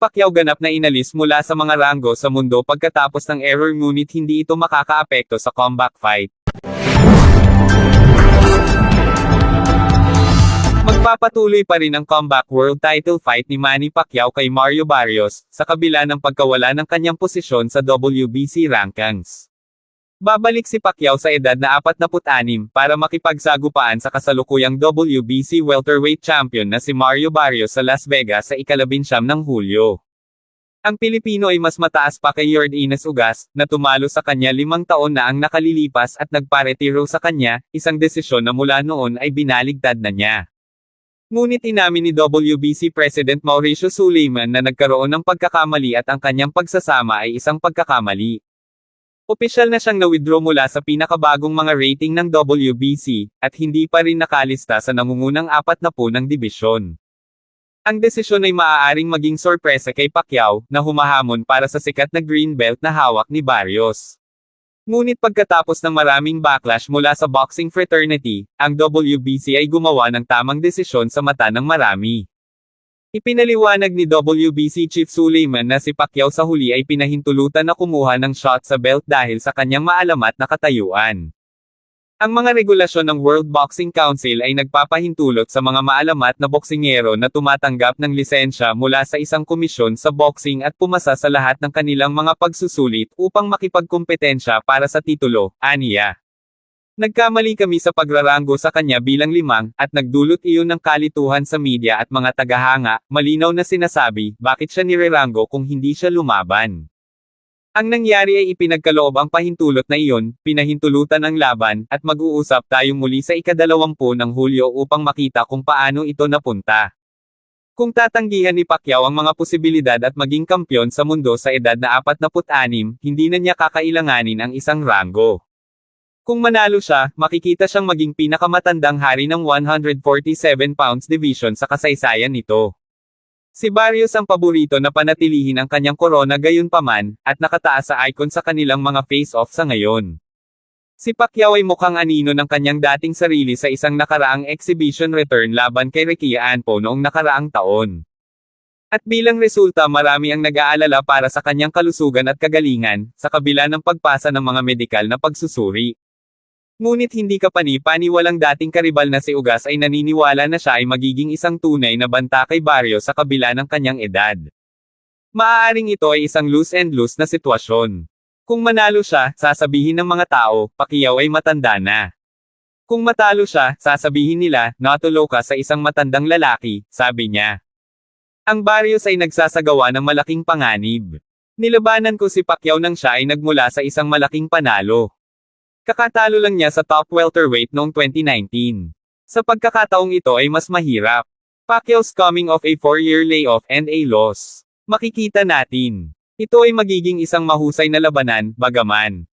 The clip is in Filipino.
Pacquiao ganap na inalis mula sa mga ranggo sa mundo pagkatapos ng error ngunit hindi ito makakaapekto sa comeback fight. Magpapatuloy pa rin ang comeback world title fight ni Manny Pacquiao kay Mario Barrios, sa kabila ng pagkawala ng kanyang posisyon sa WBC rankings. Babalik si Pacquiao sa edad na 46 para makipagsagupaan sa kasalukuyang WBC welterweight champion na si Mario Barrios sa Las Vegas sa ikalabinsyam ng Hulyo. Ang Pilipino ay mas mataas pa kay Yord Ines Ugas, na tumalo sa kanya limang taon na ang nakalilipas at nagparetiro sa kanya, isang desisyon na mula noon ay binaligtad na niya. Ngunit inamin ni WBC President Mauricio Suleiman na nagkaroon ng pagkakamali at ang kanyang pagsasama ay isang pagkakamali. Opisyal na siyang na-withdraw mula sa pinakabagong mga rating ng WBC, at hindi pa rin nakalista sa nangungunang apat na po ng dibisyon. Ang desisyon ay maaaring maging sorpresa kay Pacquiao, na humahamon para sa sikat na green belt na hawak ni Barrios. Ngunit pagkatapos ng maraming backlash mula sa boxing fraternity, ang WBC ay gumawa ng tamang desisyon sa mata ng marami. Ipinaliwanag ni WBC Chief Suleiman na si Pacquiao sa huli ay pinahintulutan na kumuha ng shot sa belt dahil sa kanyang maalamat na katayuan. Ang mga regulasyon ng World Boxing Council ay nagpapahintulot sa mga maalamat na boksingero na tumatanggap ng lisensya mula sa isang komisyon sa boxing at pumasa sa lahat ng kanilang mga pagsusulit upang makipagkompetensya para sa titulo, aniya. Nagkamali kami sa pagraranggo sa kanya bilang limang, at nagdulot iyon ng kalituhan sa media at mga tagahanga, malinaw na sinasabi, bakit siya nireranggo kung hindi siya lumaban. Ang nangyari ay ipinagkaloob ang pahintulot na iyon, pinahintulutan ang laban, at mag-uusap tayo muli sa ikadalawampu ng Hulyo upang makita kung paano ito napunta. Kung tatanggihan ni Pacquiao ang mga posibilidad at maging kampyon sa mundo sa edad na 46, hindi na niya kakailanganin ang isang ranggo. Kung manalo siya, makikita siyang maging pinakamatandang hari ng 147 pounds division sa kasaysayan nito. Si Barrios ang paborito na panatilihin ang kanyang korona gayunpaman, at nakataas sa icon sa kanilang mga face-off sa ngayon. Si Pacquiao ay mukhang anino ng kanyang dating sarili sa isang nakaraang exhibition return laban kay Ricky Anpo noong nakaraang taon. At bilang resulta marami ang nag-aalala para sa kanyang kalusugan at kagalingan, sa kabila ng pagpasa ng mga medikal na pagsusuri. Ngunit hindi ka pani-paniwalang dating karibal na si Ugas ay naniniwala na siya ay magiging isang tunay na banta kay Barrio sa kabila ng kanyang edad. Maaaring ito ay isang lose and lose na sitwasyon. Kung manalo siya, sasabihin ng mga tao, Pacquiao ay matanda na. Kung matalo siya, sasabihin nila, natulo ka sa isang matandang lalaki, sabi niya. Ang Barrios ay nagsasagawa ng malaking panganib. Nilabanan ko si Pacquiao nang siya ay nagmula sa isang malaking panalo. Kakatalo lang niya sa top welterweight noong 2019. Sa pagkakataong ito ay mas mahirap. Pacquiao's coming off a 4-year layoff and a loss. Makikita natin. Ito ay magiging isang mahusay na labanan, bagaman.